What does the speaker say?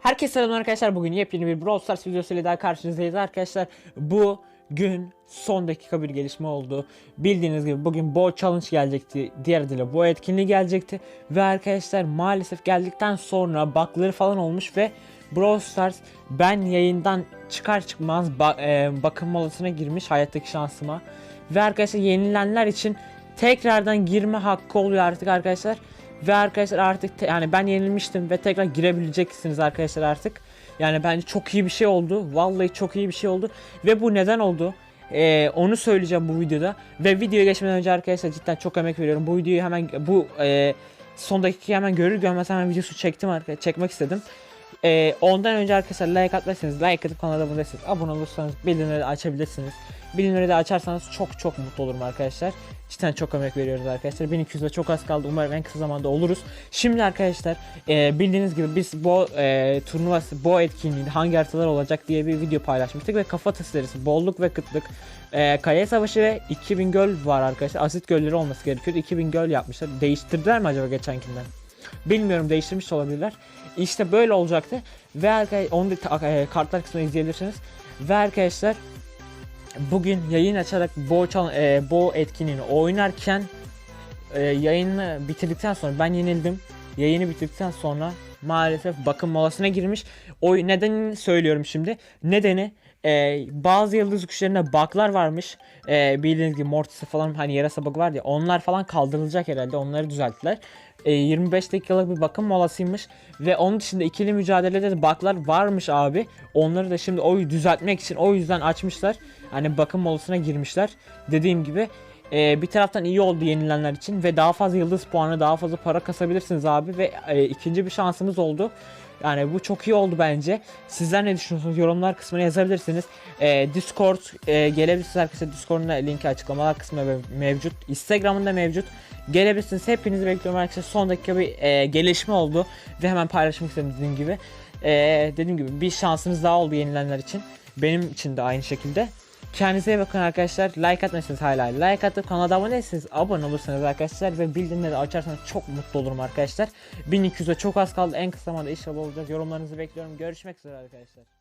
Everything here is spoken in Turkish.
Herkese selamlar arkadaşlar. Bugün yepyeni bir Brawl Stars videosuyla daha karşınızdayız arkadaşlar. Bu gün son dakika bir gelişme oldu. Bildiğiniz gibi bugün Bo Challenge gelecekti. Diğer adıyla Bo etkinliği gelecekti. Ve arkadaşlar maalesef geldikten sonra bug'ları falan olmuş ve Brawl Stars ben yayından çıkar çıkmaz ba- e, bakım molasına girmiş hayattaki şansıma. Ve arkadaşlar yenilenler için tekrardan girme hakkı oluyor artık arkadaşlar. Ve arkadaşlar artık yani ben yenilmiştim ve tekrar girebileceksiniz arkadaşlar artık. Yani bence çok iyi bir şey oldu. Vallahi çok iyi bir şey oldu. Ve bu neden oldu? Ee, onu söyleyeceğim bu videoda. Ve videoya geçmeden önce arkadaşlar cidden çok emek veriyorum. Bu videoyu hemen bu e, son dakikayı hemen görür görmez hemen videosu çektim arkadaşlar. Çekmek istedim. Ee, ondan önce arkadaşlar like atmazsanız like atıp kanala abone abone olursanız bildirimleri açabilirsiniz. 1000 lirayı da açarsanız çok çok mutlu olurum arkadaşlar. Cidden çok emek veriyoruz arkadaşlar. 1200 ve çok az kaldı. Umarım en kısa zamanda oluruz. Şimdi arkadaşlar e, bildiğiniz gibi biz bu e, turnuvası, bu etkinliğinde hangi haritalar olacak diye bir video paylaşmıştık. Ve kafa serisi bolluk ve kıtlık, e, kale savaşı ve 2000 göl var arkadaşlar. Asit gölleri olması gerekiyor. 2000 göl yapmışlar. Değiştirdiler mi acaba geçenkinden? Bilmiyorum değiştirmiş olabilirler. İşte böyle olacaktı. Ve arkadaşlar onu da e, kartlar kısmına izleyebilirsiniz. Ve arkadaşlar bugün yayın açarak Bo, e, Bo etkinliğini oynarken e, yayını bitirdikten sonra ben yenildim. Yayını bitirdikten sonra maalesef bakım molasına girmiş. O nedenini söylüyorum şimdi. Nedeni e, bazı yıldız güçlerinde bug'lar varmış. E, bildiğiniz gibi Mortis'e falan hani yarasa bug var ya onlar falan kaldırılacak herhalde. Onları düzelttiler. E, 25 dakikalık bir bakım molasıymış ve onun dışında ikili mücadelede de bug'lar varmış abi. Onları da şimdi o düzeltmek için o yüzden açmışlar. Hani bakım molasına girmişler. Dediğim gibi e, bir taraftan iyi oldu yenilenler için ve daha fazla yıldız puanı, daha fazla para kasabilirsiniz abi ve e, ikinci bir şansımız oldu. Yani bu çok iyi oldu bence. Sizler ne düşünüyorsunuz? Yorumlar kısmına yazabilirsiniz. E, Discord e, gelebilirsiniz arkadaşlar. Discord'un da linki açıklamalar kısmında mev- mevcut. Instagram'ında mevcut. Gelebilirsiniz. Hepinizi bekliyorum arkadaşlar. Son dakika bir e, gelişme oldu ve hemen paylaşmak istedim dediğim gibi. E, dediğim gibi bir şansınız daha oldu yenilenler için. Benim için de aynı şekilde. Kendinize iyi bakın arkadaşlar. Like atmazsanız hala like atıp kanala abone değilseniz abone olursanız arkadaşlar ve bildirimleri açarsanız çok mutlu olurum arkadaşlar. 1200'e çok az kaldı. En kısa zamanda inşallah olacak. Yorumlarınızı bekliyorum. Görüşmek üzere arkadaşlar.